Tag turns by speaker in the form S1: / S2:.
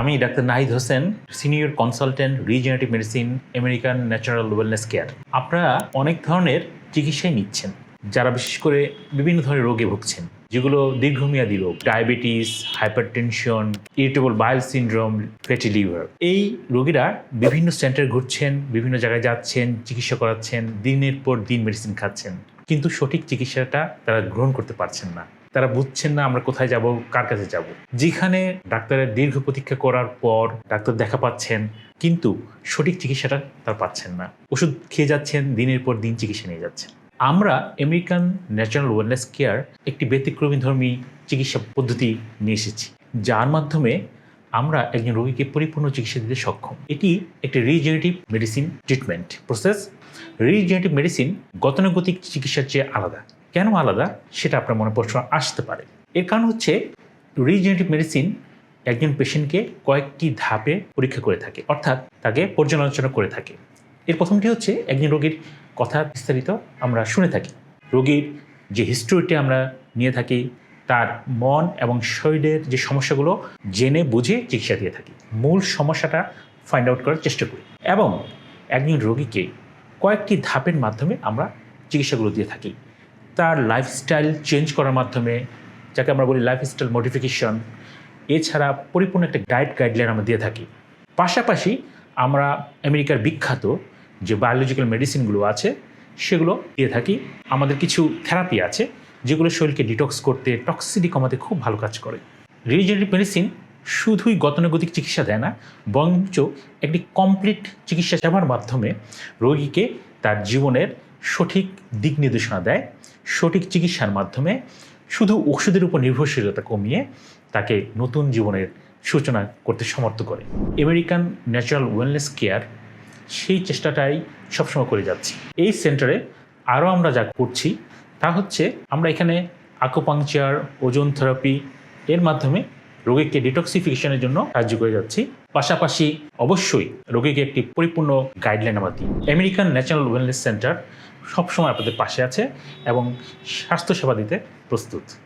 S1: আমি doctor Nahid Hossain, senior consultant regenerative medicine American natural wellness care আপনারা অনেক ধরনের চিকিৎসাই নিচ্ছেন, যারা বিশেষ করে বিভিন্ন ধরনের রোগে ভুগছেন, যেগুলো দীর্ঘমেয়াদী রোগ, diabetes, hypertension, irritable bowel syndrome, fatty liver. এই রোগীরা বিভিন্ন সেন্টার ঘুরছেন, বিভিন্ন জায়গায় যাচ্ছেন, চিকিৎসা করাচ্ছেন, দিনের পর দিন মেডিসিন খাচ্ছেন, কিন্তু সঠিক চিকিৎসাটা তারা গ্রহণ করতে পারছেন না। তারা বুঝছেন না আমরা কোথায় যাব, কার কাছে যাব। যেখানে ডাক্তারের দীর্ঘ প্রতীক্ষা করার পর ডাক্তার দেখা পাচ্ছেন, কিন্তু সঠিক চিকিৎসাটা তারা পাচ্ছেন না। ওষুধ খেয়ে যাচ্ছেন, দিনের পর দিন চিকিৎসা নিয়ে যাচ্ছেন। আমরা আমেরিকান ন্যাচারাল ওয়েলনেস কেয়ার একটি ব্যতিক্রমী ধর্মী চিকিৎসা পদ্ধতি নিয়ে এসেছি। যার মাধ্যমে আমরা একজন রোগীকে পরিপূর্ণ চিকিৎসা দিতে সক্ষম। এটি একটি regenerative medicine treatment process regenerative medicine গতানুগতিক চিকিৎসার চেয়ে আলাদা। কেন আলাদা? সেটা আপনার মনে প্রশ্ন আসতে পারে। এর কারণ হচ্ছে রিজেনারেটিভ মেডিসিন একজন পেশেন্টকে কয়েকটি ধাপে পরীক্ষা করে থাকে, অর্থাৎ তাকে পর্যালোচনা করে থাকে। এর প্রথমটি হচ্ছে একজন রোগীর কথা বিস্তারিত আমরা শুনে থাকি। রোগীর যে হিস্টোরিটি আমরা নিয়ে থাকি, তার মন এবং শরীরের যে সমস্যাগুলো জেনে বুঝে চিকিৎসা দিয়ে থাকি। মূল সমস্যাটা ফাইন্ড আউট করার চেষ্টা করি। এবং একজন রোগীকে কয়েকটি ধাপের মাধ্যমে আমরা চিকিৎসাগুলো দিয়ে থাকি। তার লাইফস্টাইল চেঞ্জ করার মাধ্যমে, যাকে আমরা বলি লাইফস্টাইল মডিফিকেশন এছাড়া পরিপূর্ণ একটা ডায়েট গাইডলাইন আমরা দিয়ে থাকি। পাশাপাশি আমরা আমেরিকার বিখ্যাত যে বায়োলজিক্যাল মেডিসিনগুলো আছে, সেগুলো দিয়ে থাকি। আমাদের কিছু থেরাপি আছে, যেগুলো শরীরকে ডিটক্স করতে টক্সিডি কমাতে খুব ভালো কাজ করে। রিজেনারেটিভ মেডিসিন শুধুই গতানুগতিক চিকিৎসা দেয় না, বরঞ্চ একটি কমপ্লিট চিকিৎসা সেবার মাধ্যমে রোগীকে তার জীবনের সঠিক দিক নির্দেশনা দেয়, সঠিক চিকিৎসার মাধ্যমে শুধু ওষুধের উপর নির্ভরশীলতা কমিয়ে তাকে নতুন জীবনের সূচনা করতে সমর্থ করে। আমেরিকান ন্যাচারাল ওয়েলনেস কেয়ার সেই চেষ্টাটাই সবসময় করে যাচ্ছি। এই সেন্টারে আরও আমরা যা করছি তা হচ্ছে আমরা এখানে আকুপাংচার ওজন থেরাপি এর মাধ্যমে রোগীকে ডিটক্সিফিকেশনের জন্য সাহায্য করে যাচ্ছি। পাশাপাশি অবশ্যই রোগীকে একটি পরিপূর্ণ গাইডলাইন আমরা দিই। আমেরিকান ন্যাচারাল ওয়েলনেস সেন্টার সবসময় আপনাদের পাশে আছে এবং স্বাস্থ্যসেবা দিতে প্রস্তুত।